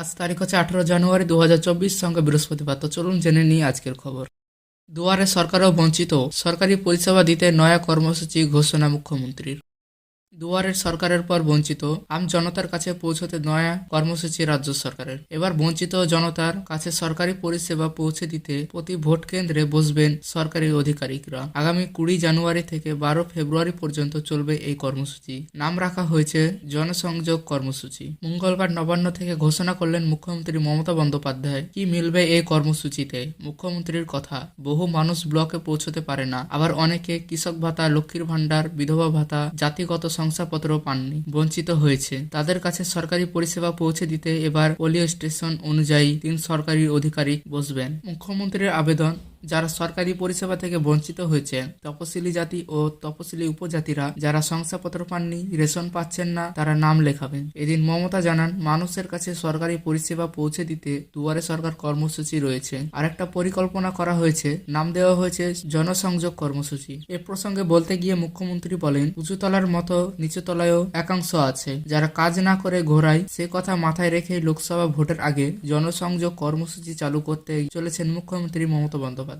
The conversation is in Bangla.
আজ তারিখ হচ্ছে আঠেরো জানুয়ারি দু হাজার চব্বিশ সঙ্গে বৃহস্পতিবার। তো চলুন জেনে নিই আজকের খবর। দুয়ারে সরকারও বঞ্চিত। সরকারি পরিষেবা দিতে নয়া কর্মসূচি ঘোষণা মুখ্যমন্ত্রীর। দুয়ারের সরকারের পর বঞ্চিত, আম জনতার কাছে পৌঁছতে নয়া কর্মসূচি রাজ্য সরকারের। এবার বঞ্চিত জনতার কাছে সরকারি পরিষেবা পৌঁছে দিতে প্রতি ভোট কেন্দ্রে বসবেন সরকারি আধিকারিকরা আগামী কুড়ি জানুয়ারি থেকে বারো ফেব্রুয়ারি পর্যন্ত চলবে এই কর্মসূচি। নাম রাখা হয়েছে জনসংযোগ কর্মসূচি। মঙ্গলবার নবান্ন থেকে ঘোষণা করলেন মুখ্যমন্ত্রী মমতা বন্দ্যোপাধ্যায়। কি মিলবে এই কর্মসূচিতে? মুখ্যমন্ত্রীর কথা, বহু মানুষ ব্লকে পৌঁছতে পারে না। আবার অনেকে কৃষক ভাতা, লক্ষ্মীর ভান্ডার বিধবা ভাতা, জাতিগত শংসাপত্র পাননি, বঞ্চিত হয়েছে। তাদের কাছে সরকারি পরিষেবা পৌঁছে দিতে এবার পোলিও স্টেশন অনুযায়ী তিন সরকারি অধিকারী বসবেন। মুখ্যমন্ত্রীর আবেদন যারা সরকারি পরিষেবা থেকে বঞ্চিত হয়েছে, তপশিলি জাতি ও তপশিলি উপজাতিরা যারা শংসাপত্র পাননি, রেশন পাচ্ছেন না, তারা নাম লেখাবেন। এদিন মমতা জানান, মানুষের কাছে সরকারি পরিষেবা পৌঁছে দিতে দুয়ারে সরকার কর্মসূচি রয়েছে। আরেকটা পরিকল্পনা করা হয়েছে, নাম দেওয়া হয়েছে জনসংযোগ কর্মসূচি। এ প্রসঙ্গে বলতে গিয়ে মুখ্যমন্ত্রী বলেন, উঁচুতলার মতো নিচুতলায়ও একাংশ আছে। যারা কাজ না করে ঘোরায়, সে কথা মাথায় রেখে লোকসভা ভোটের আগে জনসংযোগ কর্মসূচি চালু করতে চলেছেন মুখ্যমন্ত্রী মমতা বন্দ্যোপাধ্যায়।